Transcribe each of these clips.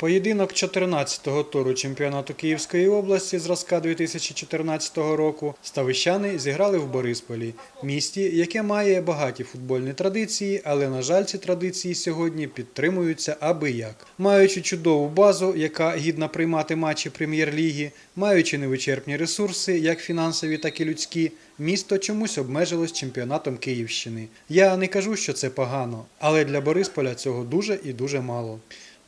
Поєдинок 14-го туру чемпіонату Київської області зразка 2014 року ставищани зіграли в Борисполі, місті, яке має багаті футбольні традиції, але на жаль, ці традиції сьогодні підтримуються аби як. Маючи чудову базу, яка гідна приймати матчі прем'єр-ліги, маючи невичерпні ресурси, як фінансові, так і людські, місто чомусь обмежилось чемпіонатом Київщини. Я не кажу, що це погано, але для Борисполя цього дуже і дуже мало.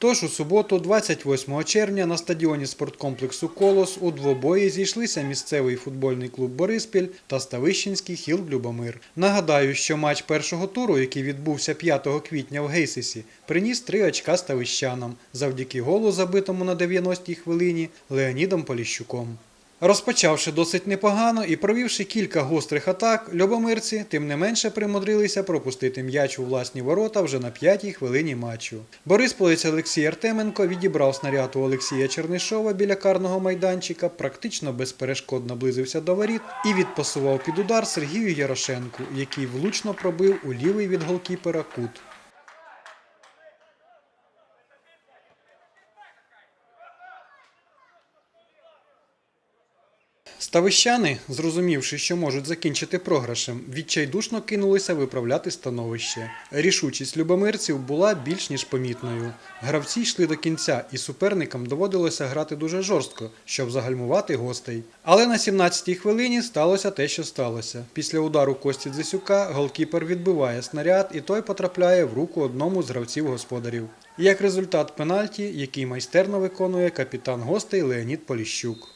Тож у суботу, 28 червня, на стадіоні спорткомплексу Колос у двобої зійшлися місцевий футбольний клуб Бориспіль та Ставищенський хіл Любомир. Нагадаю, що матч першого туру, який відбувся 5 квітня в Гейсисі, приніс три очка ставищанам завдяки голу, забитому на 90-й хвилині Леонідом Поліщуком. Розпочавши досить непогано і провівши кілька гострих атак, любомирці тим не менше примудрилися пропустити м'яч у власні ворота вже на п'ятій хвилині матчу. Борисполець Олексій Артеменко відібрав снаряд у Олексія Чернишова біля карного майданчика, практично безперешкодно наблизився до воріт і відпасував під удар Сергію Ярошенку, який влучно пробив у лівий від голкіпера кут. Ставищани, зрозумівши, що можуть закінчити програшем, відчайдушно кинулися виправляти становище. Рішучість любомирців була більш ніж помітною. Гравці йшли до кінця, і суперникам доводилося грати дуже жорстко, щоб загальмувати гостей. Але на 17-й хвилині сталося те, що сталося. Після удару Кості Дзисюка голкіпер відбиває снаряд, і той потрапляє в руку одному з гравців господарів. Як результат пенальті, який майстерно виконує капітан гостей Леонід Поліщук.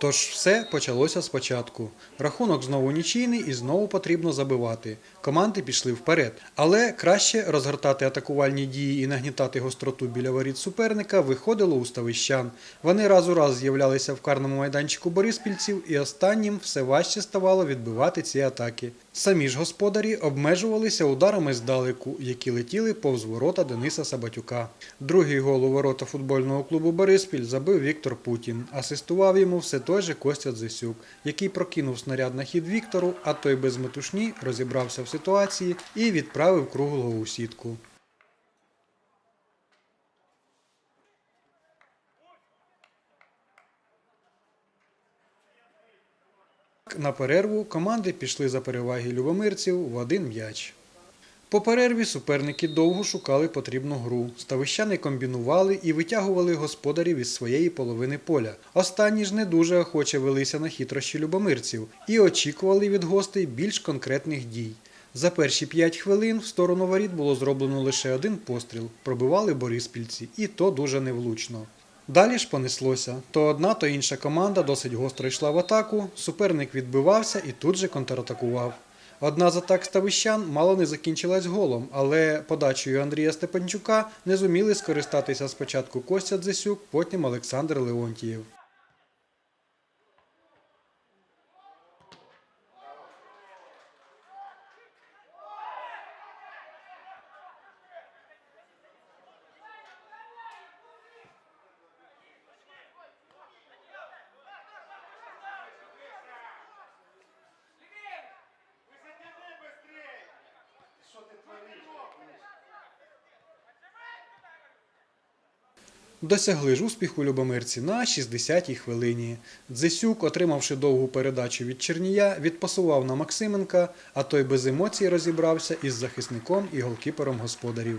Тож все почалося спочатку. Рахунок знову нічийний і знову потрібно забивати. Команди пішли вперед. Але краще розгортати атакувальні дії і нагнітати гостроту біля воріт суперника виходило у ставищан. Вони раз у раз з'являлися в карному майданчику бориспільців, і останнім все важче ставало відбивати ці атаки. Самі ж господарі обмежувалися ударами здалеку, які летіли повз ворота Дениса Сабатюка. Другий гол у ворота футбольного клубу Бориспіль забив Віктор Путін. Асистував йому все той же Костя Дзисюк, який прокинув снаряд на хід Віктору, а той без метушні розібрався в ситуації і відправив круглого у сітку. На перерву команди пішли за переваги любомирців в один м'яч. По перерві суперники довго шукали потрібну гру. Ставищани комбінували і витягували господарів із своєї половини поля. Останні ж не дуже охоче велися на хитрощі любомирців і очікували від гостей більш конкретних дій. За перші п'ять хвилин в сторону воріт було зроблено лише один постріл. Пробивали бориспільці, і то дуже невлучно. Далі ж понеслося. То одна, то інша команда досить гостро йшла в атаку, суперник відбивався і тут же контратакував. Одна з атак ставищан мало не закінчилась голом, але подачею Андрія Степанчука не зуміли скористатися спочатку Костя Дзесюк, потім Олександр Леонтієв. Досягли ж успіху любомирці на 60-й хвилині. Дзесюк, отримавши довгу передачу від Чернія, відпасував на Максименка, а той без емоцій розібрався із захисником і голкіпером господарів.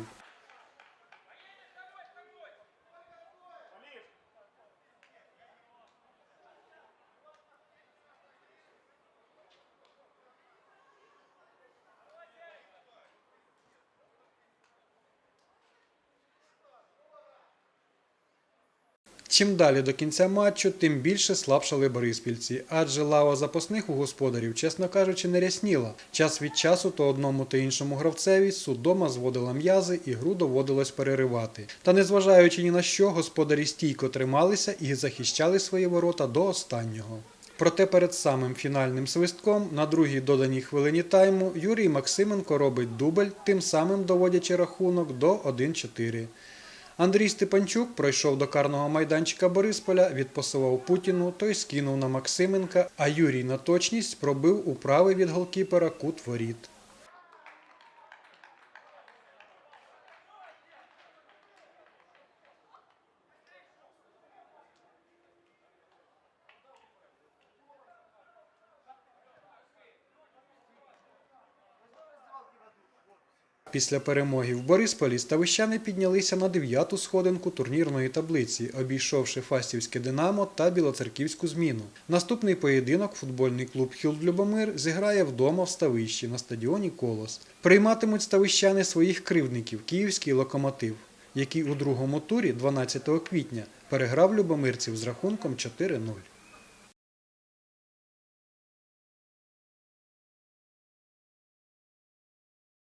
Чим далі до кінця матчу, тим більше слабшали бориспільці, адже лава запасних у господарів, чесно кажучи, не рясніла. Час від часу то одному, то іншому гравцеві судома зводила м'язи і гру доводилось переривати. Та незважаючи ні на що, господарі стійко трималися і захищали свої ворота до останнього. Проте перед самим фінальним свистком на другій доданій хвилині тайму Юрій Максименко робить дубль, тим самим доводячи рахунок до 1-4. Андрій Степанчук пройшов до карного майданчика Борисполя, відпасував Путіну, той скинув на Максименка, а Юрій на точність пробив у правий від голкіпера кут воріт. Після перемоги в Борисполі ставищани піднялися на дев'яту сходинку турнірної таблиці, обійшовши Фастівське Динамо та Білоцерківську зміну. Наступний поєдинок футбольний клуб Хілд Любомир зіграє вдома в Ставищі на стадіоні Колос. Прийматимуть ставищани своїх кривдників Київський локомотив, який у другому турі 12 квітня переграв любомирців з рахунком 4-0.